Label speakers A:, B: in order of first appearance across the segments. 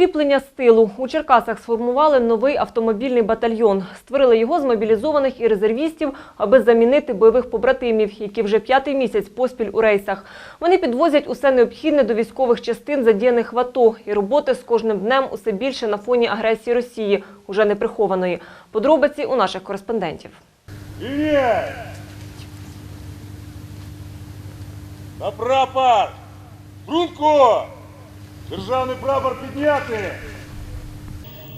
A: укріплення стилу у Черкасах сформували новий автомобільний батальйон. Створили його з мобілізованих і резервістів, аби замінити бойових побратимів, які вже п'ятий місяць поспіль у рейсах. Вони підвозять усе необхідне до військових частин, задіяних в АТО, і роботи з кожним днем усе більше на фоні агресії Росії, уже не прихованої. Подробиці у наших кореспондентів.
B: На прапор! Брунко! Державний прапор підняти!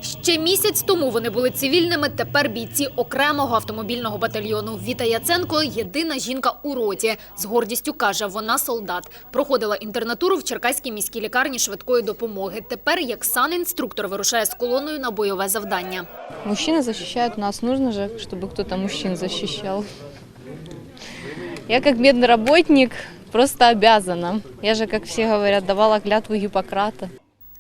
C: Ще місяць тому вони були цивільними, тепер бійці окремого автомобільного батальйону. Віта Яценко – єдина жінка у роті. З гордістю каже, вона солдат. Проходила інтернатуру в Черкаській міській лікарні швидкої допомоги. Тепер як санінструктор вирушає з колоною на бойове завдання.
D: Мужчины защищают нас. Нужно же, чтобы кто-то мужчин защищал. Я как медный работник просто обязана. Я же, как все говорят, давала клятву Гіппократа.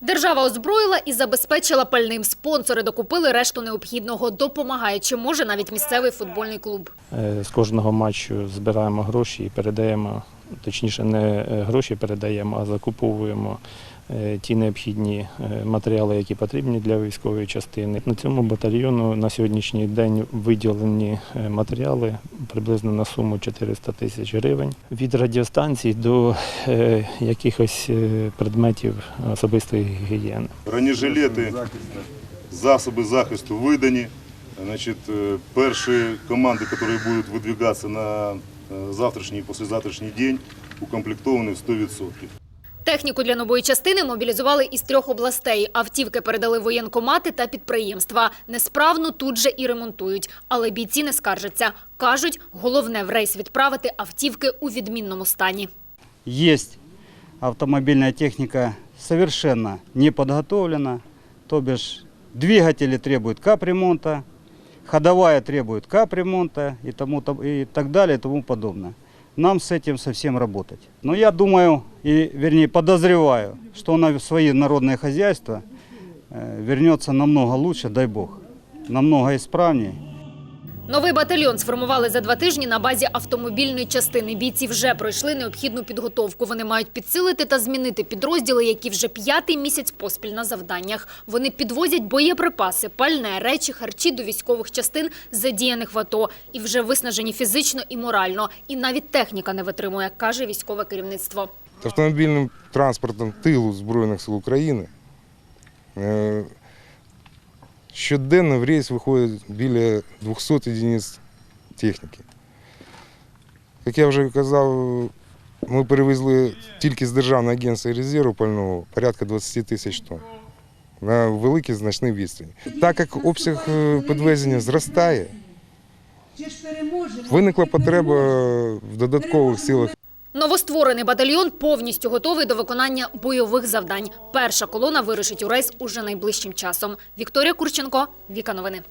C: Держава озброїла і забезпечила пальним. Спонсори докупили решту необхідного. Допомагає, чи може навіть місцевий футбольний клуб.
E: Е, З кожного матчу збираємо гроші і передаємо, точніше, не е, гроші передаємо, а закуповуємо ті необхідні е, матеріали, які потрібні для військової частини. На цьому батальйону на сьогоднішній день виділені е, матеріали приблизно на суму 400 тисяч гривень. Від радіостанцій до е, якихось е, предметів особистої гігієни.
B: Бронежилети, засоби захисту видані. Значить, е, перші команди, які будуть видвигатися на е, завтрашній і післязавтрашній день, укомплектовані в 100%.
C: Техніку для нової частини мобілізували із трьох областей. Автівки передали воєнкомати та підприємства. Несправно тут же і ремонтують. Але бійці не скаржаться. Кажуть, головне в рейс відправити автівки у відмінному стані.
F: есть автомобильная техника совершенно не подготовлена, то бишь двигатели требуют капремонта, ходовая требует капремонта и, тому, и так далее и тому подобное Нам с этим совсем работать. Но я думаю, и вернее подозреваю, что на свои народные хозяйства э, вернется намного лучше, дай бог, намного исправнее.
C: Новий батальйон сформували за два тижні на базі автомобільної частини. Бійці вже пройшли необхідну підготовку. Вони мають підсилити та змінити підрозділи, які вже п'ятий місяць поспіль на завданнях. Вони підвозять боєприпаси, пальне, речі, харчі до військових частин, задіяних в АТО. І вже виснажені фізично і морально. І навіть техніка не витримує, каже військове керівництво.
G: автомобільним транспортом тилу Збройних сил України. Щоденно в рейс виходить біля 200 одиниць техніки. Як я вже казав, ми перевезли тільки з Державного агентства резерву пального порядка 20 тисяч тонн на великій значній відстані. Так як обсяг е, підвезення зростає, виникла потреба в додаткових силах
C: Новостворений батальйон повністю готовий до виконання бойових завдань. Перша колона вирушить у рейс уже найближчим часом. Вікторія Курченко, Віка Новини.